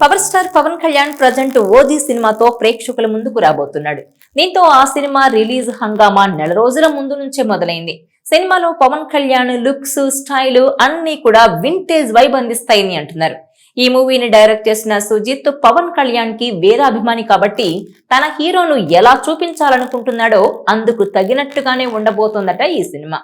Power star Pawan Kalyan present OG సినిమాతో ప్రేక్షకుల ముందుకు రాబోతున్నాడు. దీంతో ఆ సినిమా రిలీజ్ హంగామా నెల రోజుల ముందు నుంచే మొదలైంది. సినిమాలో పవన్ కళ్యాణ్ లుక్స్ స్టైల్ అన్ని కూడా వింటేజ్ వైబ్ అందిస్తాయని అంటున్నారు. ఈ మూవీని డైరెక్ట్ చేసిన సుజిత్ పవన్ కళ్యాణ్కి వేరే అభిమాని కాబట్టి తన హీరోను ఎలా చూపించాలనుకుంటున్నాడో అందుకు తగినట్టుగానే ఉండబోతోందట ఈ సినిమా.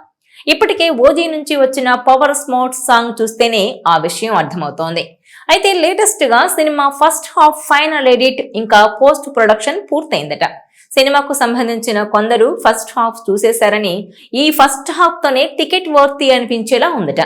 ఇప్పటికే ఓజీ నుంచి వచ్చిన పవర్ స్మార్ట్ సాంగ్ చూస్తేనే ఆ విషయం అర్థమవుతోంది. అయితే లేటెస్ట్గా cinema first half final edit ఇంకా పోస్ట్ ప్రొడక్షన్ పూర్తయిందట. సినిమాకు సంబంధించిన కొందరు ఫస్ట్ హాఫ్ చూసేశారని ఈ ఫస్ట్ హాఫ్ తోనే టికెట్ వర్తి అనిపించేలా ఉందట.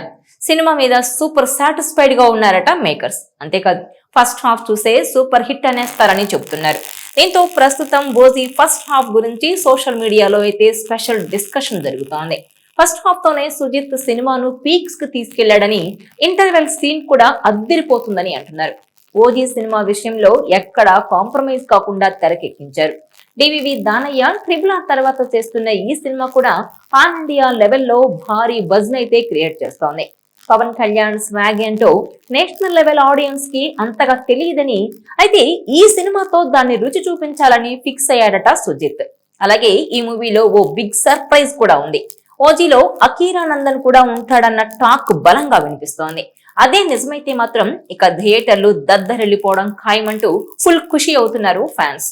సినిమా మీద సూపర్ సాటిస్ఫైడ్గా ఉన్నారట మేకర్స్. అంతేకాదు ఫస్ట్ హాఫ్ చూసే సూపర్ హిట్ అనేస్తారని చెబుతున్నారు. దీంతో ప్రస్తుతం బోజీ ఫస్ట్ హాఫ్ గురించి సోషల్ మీడియాలో అయితే స్పెషల్ డిస్కషన్ జరుగుతోంది. ఫస్ట్ హాఫ్ తోనే సుజిత్ సినిమాను పీక్స్కి తీసుకెళ్ళాడని ఇంటర్వెల్ సీన్ కూడా అద్దిరిపోతుందని అంటున్నారు. ఓజీ సినిమా విషయంలో ఎక్కడా కాంప్రమైజ్ కాకుండా తెరకెక్కించారు. డివివి దానయ్య ట్రిబుల్ ఆర్ తర్వాత చేస్తున్న ఈ సినిమా కూడా పాన్ ఇండియా లెవెల్లో భారీ బజ్ అయితే క్రియేట్ చేస్తోంది. పవన్ కళ్యాణ్ స్వాగ్ ఏంటో నేషనల్ లెవెల్ ఆడియన్స్కి అంతగా తెలియదని అయితే ఈ సినిమాతో దాన్ని రుచి చూపించాలని ఫిక్స్ అయ్యాడట సుజిత్. అలాగే ఈ మూవీలో ఓ బిగ్ సర్ప్రైజ్ కూడా ఉంది. ఓజీలో అకీరా నందన్ కూడా ఉంటాడన్న టాక్ బలంగా వినిపిస్తోంది. అదే నిజమైతే మాత్రం ఇక థియేటర్లు దద్దరెళ్ళిపోవడం ఖాయమంటూ ఫుల్ ఖుషి అవుతున్నారు ఫ్యాన్స్.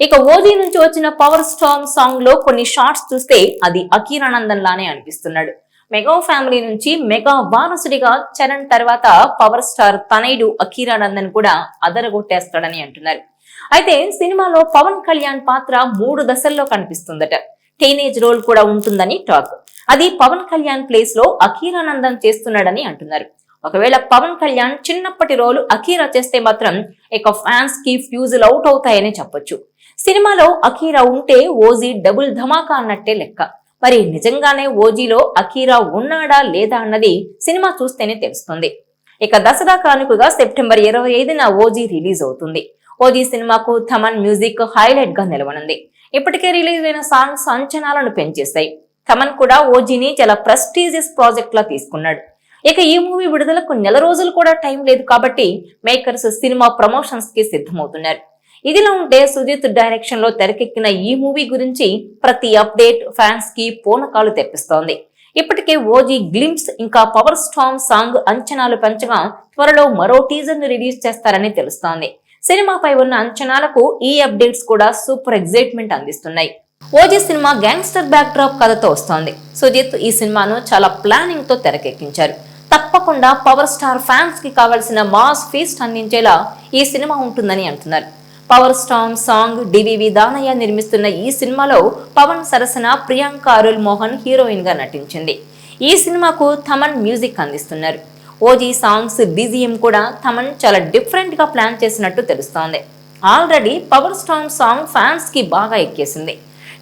ఇక ఓజీ నుంచి వచ్చిన పవర్ స్టామ్ సాంగ్లో కొన్ని షార్ట్స్ చూస్తే అది అకీరానందన్ లానే అనిపిస్తున్నాడు. మెగా ఫ్యామిలీ నుంచి మెగా వారసుడిగా చరణ్ తర్వాత పవర్ స్టార్ తనయుడు అకీరానందన్ కూడా అదరగొట్టేస్తాడని అంటున్నారు. అయితే సినిమాలో పవన్ కళ్యాణ్ పాత్ర మూడు దశల్లో కనిపిస్తుందట. టీనేజ్ రోల్ కూడా ఉంటుందని టాక్. అది పవన్ కళ్యాణ్ ప్లేస్లో అఖీరానందం చేస్తున్నాడని అంటున్నారు. ఒకవేళ పవన్ కళ్యాణ్ చిన్నప్పటి రోలు అఖీరా చేస్తే మాత్రం ఇక ఫ్యాన్స్కి ఫ్యూజుల్ అవుట్ అవుతాయని చెప్పొచ్చు. సినిమాలో అఖీరా ఉంటే ఓజీ డబుల్ ధమాకా అన్నట్టే లెక్క. మరి నిజంగానే ఓజీలో అఖీరా ఉన్నాడా లేదా అన్నది సినిమా చూస్తేనే తెలుస్తుంది. ఇక దసరా కానుకగా సెప్టెంబర్ ఇరవై ఐదున ఓజీ రిలీజ్ అవుతుంది. ఓజీ సినిమాకు థమన్ మ్యూజిక్ హైలైట్గా నిలవనుంది. ఇప్పటికే రిలీజ్ అయిన సాంగ్స్ అంచనాలను పెంచేశాయి తమన్ కూడా ఓజీని చాలా ప్రెస్టీజియస్ ప్రాజెక్ట్ లా తీసుకున్నాడు. ఇక ఈ మూవీ విడుదలకు నెల రోజులు కూడా టైం లేదు కాబట్టి మేకర్స్ సినిమా ప్రమోషన్స్కి సిద్ధమవుతున్నారు. ఇదిలా ఉంటే సుజిత్ డైరెక్షన్లో తెరకెక్కిన ఈ మూవీ గురించి ప్రతి అప్డేట్ ఫ్యాన్స్కి పూనకాలు తెప్పిస్తోంది. ఇప్పటికే ఓజీ గ్లిమ్స్ ఇంకా పవర్ స్టామ్ సాంగ్ అంచనాలు పెంచగా త్వరలో మరో టీజర్ను రిలీజ్ చేస్తారని తెలుస్తోంది. సినిమాపై ఉన్న అంచనాలకు ఈ అప్డేట్స్ కూడా సూపర్ ఎగ్జైట్మెంట్ అందిస్తున్నాయి. OG cinema gangster backdrop కథతో వస్తోంది. సుజిత్ ఈ సినిమాను చాలా ప్లానింగ్తో తెరకెక్కించారు. తప్పకుండా పవర్ స్టార్ ఫ్యాన్స్కి కావలసిన మాస్ ఫీస్ట్ అందించేలా ఈ సినిమా ఉంటుందని అంటున్నారు. Power storm song D V V Danayya నిర్మిస్తున్న ఈ సినిమాలో పవన్ సరసన ప్రియాంక అరుల్ మోహన్ హీరోయిన్గా నటించింది. ఈ సినిమాకు థమన్ మ్యూజిక్ అందిస్తున్నారు. ఓజీ సాంగ్స్ బీజిఎం కూడా థమన్ చాలా డిఫరెంట్గా ప్లాన్ చేసినట్టు తెలుస్తోంది. ఆల్రెడీ పవర్ స్టాంగ్ సాంగ్ ఫ్యాన్స్కి బాగా ఎక్కేసింది.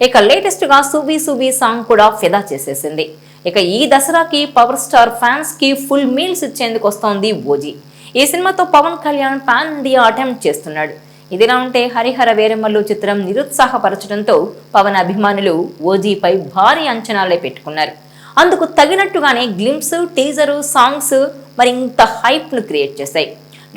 ఇక లేటెస్ట్గా సూబీ సూబీ సాంగ్ కూడా ఫిదా చేసేసింది. ఇక ఈ దసరాకి పవర్ స్టార్ ఫ్యాన్స్కి ఫుల్ మీల్స్ ఇచ్చేందుకు వస్తోంది ఓజీ ఈ సినిమాతో Pawan Kalyan pan India attempt చేస్తున్నాడు. ఇదిలా ఉంటే హరిహర వేరమల్లు చిత్రం నిరుత్సాహపరచడంతో పవన్ అభిమానులు ఓజీపై భారీ అంచనాలే పెట్టుకున్నారు. అందుకు తగినట్టుగానే గ్లిమ్స్ టీజరు సాంగ్స్ మరింత హైప్ను హైప్ను క్రియేట్ చేశాయి.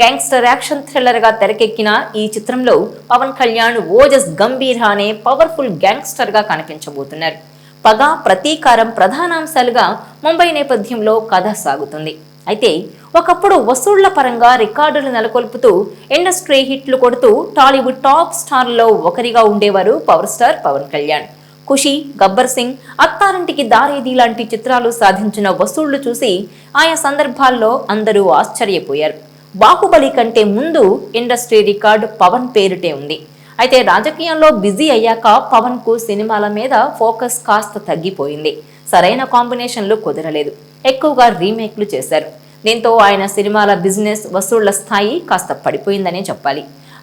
గ్యాంగ్స్టర్ యాక్షన్ థ్రిల్లర్గా తెరకెక్కిన ఈ చిత్రంలో పవన్ కళ్యాణ్ ఓజస్ గంభీర్ అనే పవర్ఫుల్ గ్యాంగ్స్టర్గా కనిపించబోతున్నారు. పగ ప్రతీకారం ప్రధానాంశాలుగా ముంబై నేపథ్యంలో కథ సాగుతుంది. అయితే ఒకప్పుడు వసూళ్ళ పరంగా రికార్డులు నెలకొల్పుతూ ఇండస్ట్రీ హిట్లు కొడుతూ టాలీవుడ్ టాప్ స్టార్లలో ఒకరిగా ఉండేవారు పవర్ స్టార్ పవన్ కళ్యాణ్. ఖుషి గబ్బర్ సింగ్ అత్తారింటికి దారేది లాంటి చిత్రాలు సాధించిన వసూళ్ళు చూసి ఆయా సందర్భాల్లో అందరూ ఆశ్చర్యపోయారు. బాహుబలి కంటే ముందు ఇండస్ట్రీ రికార్డు పవన్ పేరుటే ఉంది. అయితే రాజకీయంలో బిజీ అయ్యాక పవన్కు సినిమాల మీద ఫోకస్ కాస్త తగ్గిపోయింది. సరైన కాంబినేషన్లు కుదరలేదు. ఎక్కువగా రీమేక్లు చేశారు. దీంతో ఆయన సినిమాల బిజినెస్ వసూళ్ళ స్థాయి కాస్త పడిపోయిందనే చెప్పాలి.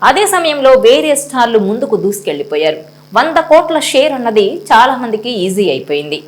అదే సమయంలో వేరే స్టార్లు ముందుకు దూసుకెళ్ళిపోయారు వంద కోట్ల షేర్ అన్నది చాలా మందికి ఈజీ అయిపోయింది.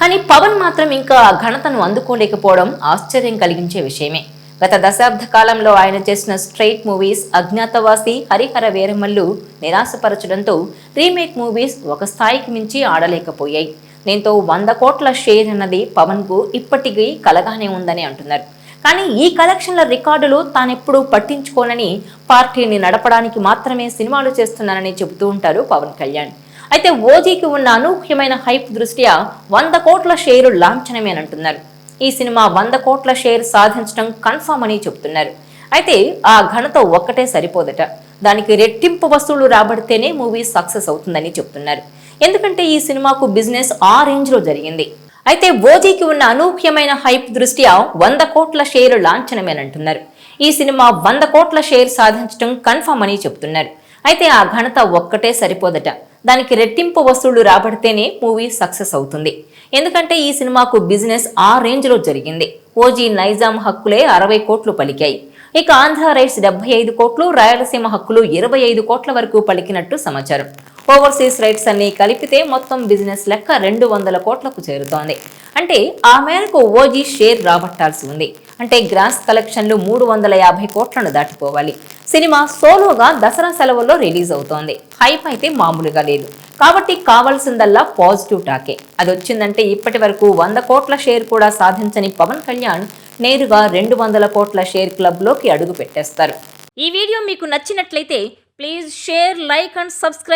కానీ పవన్ మాత్రం ఇంకా ఆ ఘనతను అందుకోలేకపోవడం ఆశ్చర్యం కలిగించే విషయమే. గత దశాబ్ద కాలంలో ఆయన చేసిన స్ట్రైట్ మూవీస్ అజ్ఞాతవాసి హరిహర వేరమల్లు నిరాశపరచడంతో రీమేక్ మూవీస్ ఒక స్థాయికి మించి ఆడలేకపోయాయి. దీంతో వంద కోట్ల షేర్ అన్నది పవన్కు ఇప్పటికీ కలగానే ఉందని అంటున్నారు. కానీ ఈ కలెక్షన్ల రికార్డులు తానెప్పుడూ పట్టించుకోనని పార్టీని నడపడానికి మాత్రమే సినిమాలు చేస్తున్నానని చెబుతూ ఉంటారు పవన్ కళ్యాణ్. అయితే ఓజీకి ఉన్న అనూహ్యమైన హైప్ దృష్ట్యా వంద కోట్ల షేరు లాంఛనమేనంటున్నారు ఈ సినిమా వంద కోట్ల షేర్ సాధించడం కన్ఫామ్ అని చెబుతున్నారు. అయితే ఆ ఘనత ఒక్కటే సరిపోదట. దానికి రెట్టింపు వసూళ్ళు రాబడితేనే మూవీ సక్సెస్ అవుతుందని చెప్తున్నారు ఎందుకంటే ఈ సినిమాకు బిజినెస్ ఆ రేంజ్లో జరిగింది. అయితే ఓజీకి ఉన్న అనూహ్యమైన హైప్ దృష్ట్యా వంద కోట్ల షేర్ లాంఛనమేనంటున్నారు. ఈ సినిమా వంద కోట్ల షేర్ సాధించడం కన్ఫర్మ్ అని చెప్తున్నారు. అయితే ఆ ఘనత ఒక్కటే సరిపోదట. దానికి రెట్టింపు వసూళ్ళు రాబడితేనే మూవీ సక్సెస్ అవుతుంది. ఎందుకంటే ఈ సినిమాకు బిజినెస్ ఆ రేంజ్లో జరిగింది. ఓజీ నైజాం హక్కులే అరవై కోట్లు పలికాయి. ఇక ఆంధ్ర రైట్స్ డెబ్బై ఐదు కోట్లు రాయలసీమ హక్కులు ఇరవై ఐదు కోట్ల వరకు పలికినట్టు సమాచారం. ఓవర్సీస్ రైట్స్ అన్ని కలిపితే మొత్తం బిజినెస్ లెక్క రెండు వందల కోట్లకు చేరుతోంది. అంటే ఆ మేరకు ఓజీ షేర్ రాబట్టాల్సి ఉంది. అంటే గ్రాస్ కలెక్షన్లు మూడు వందల యాభై కోట్లను దాటిపోవాలి. సినిమా సోలోగా దసరా సెలవుల్లో రిలీజ్ అవుతోంది. హైప్ అయితే మామూలుగా లేదు. కాబట్టి కావాల్సిందల్లా పాజిటివ్ టాకే. అది వచ్చిందంటే ఇప్పటి వరకు వంద కోట్ల షేర్ కూడా సాధించని పవన్ కళ్యాణ్ నేరుగా రెండు వందల కోట్ల షేర్ క్లబ్లోకి అడుగు పెట్టేస్తారు. ఈ వీడియో మీకు నచ్చినట్లయితే please share like and subscribe